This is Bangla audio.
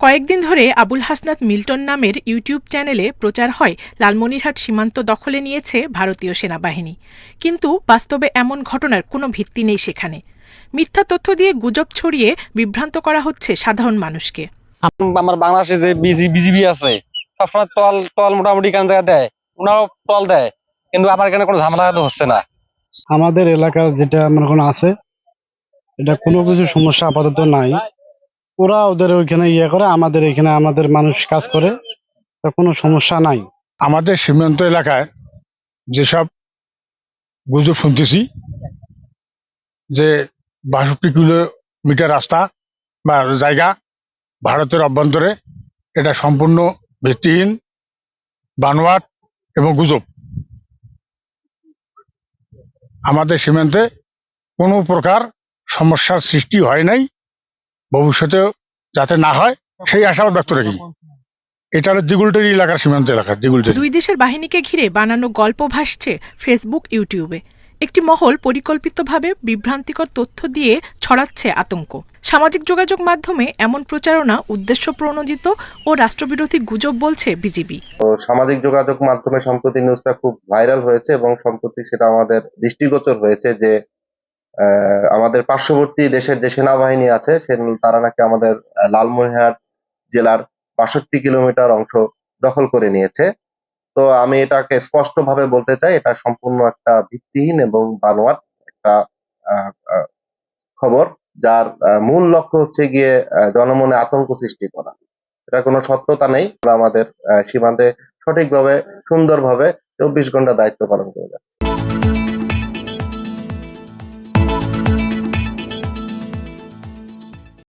কয়েকদিন ধরে আবুল হাসনাত মিল্টন নামের ইউটিউব চ্যানেলে প্রচার হয় লালমনিরহাট সীমান্ত দখলে নিয়েছে ভারতীয় সেনাবাহিনী। কিন্তু বাস্তবে এমন ঘটনার কোনো ভিত্তি নেই সেখানে। মিথ্যা তথ্য দিয়ে গুজব ছড়িয়ে বিভ্রান্ত করা হচ্ছে সাধারণ মানুষকে। আমার বাংলাদেশে যে বিজি বিজিবি আছে সবসময় তল তল মোটামুটি কান জায়গা দেয় ওনারাও তল দেয় কিন্তু আমার এখানে কোনো ঝামেলা তো হচ্ছে না। আমাদের এলাকার যেটা মনে করেন আছে এটা কোনো কিছু সমস্যা আপাতত নাই। ওরা ওদের ওইখানে ইয়ে করে, আমাদের এখানে আমাদের মানুষ কাজ করে কোনো সমস্যা নাই। আমাদের সীমান্ত এলাকায় যেসব গুজব শুনতেছি, যে বাষট্টি কিলোমিটার রাস্তা বা জায়গা ভারতের অভ্যন্তরে, এটা সম্পূর্ণ ভিত্তিহীন, বানোয়াট এবং গুজব। আমাদের সীমান্তে কোনো প্রকার সমস্যার সৃষ্টি হয় নাই, ভবিষ্যতেও যাতে না হয় সেই আশাবাদ ব্যক্ত রাখি এটা হলো দিগুলটেরি এলাকার সীমান্ত এলাকা দিগুলটেরি। দুই দেশের বাহিনীকে ঘিরে বানানো গল্প ভাসছে ফেসবুক ইউটিউবে। একটি মহল পরিকল্পিতভাবে বিভ্রান্তিকর তথ্য দিয়ে ছড়াচ্ছে আতঙ্ক। সামাজিক যোগাযোগ মাধ্যমে এমন প্রচারণা উদ্দেশ্য প্রণোদিত ও রাষ্ট্রবিরোধী গুজব বলছে বিজিবি। সামাজিক যোগাযোগ মাধ্যমে সম্প্রতি নিউজটা খুব ভাইরাল হয়েছে এবং সম্প্রতি সেটা আমাদের দৃষ্টিগোচর হয়েছে যে আমাদের পার্শ্ববর্তী দেশের যে সেনাবাহিনী আছে, সে তারা নাকি আমাদের লালমনিরহাট জেলার বাষট্টি কিলোমিটার অংশ দখল করে নিয়েছে। তো আমি এটাকে স্পষ্টভাবে বলতে চাই, এটা সম্পূর্ণ একটা ভিত্তিহীন এবং বানোয়াট একটা খবর, যার মূল লক্ষ্য হচ্ছে গিয়ে জনমনে আতঙ্ক সৃষ্টি করা। এটা কোনো সত্যতা নেই। আমাদের সীমান্তে সঠিকভাবে, সুন্দরভাবে চব্বিশ ঘণ্টা দায়িত্ব পালন করে যাচ্ছি।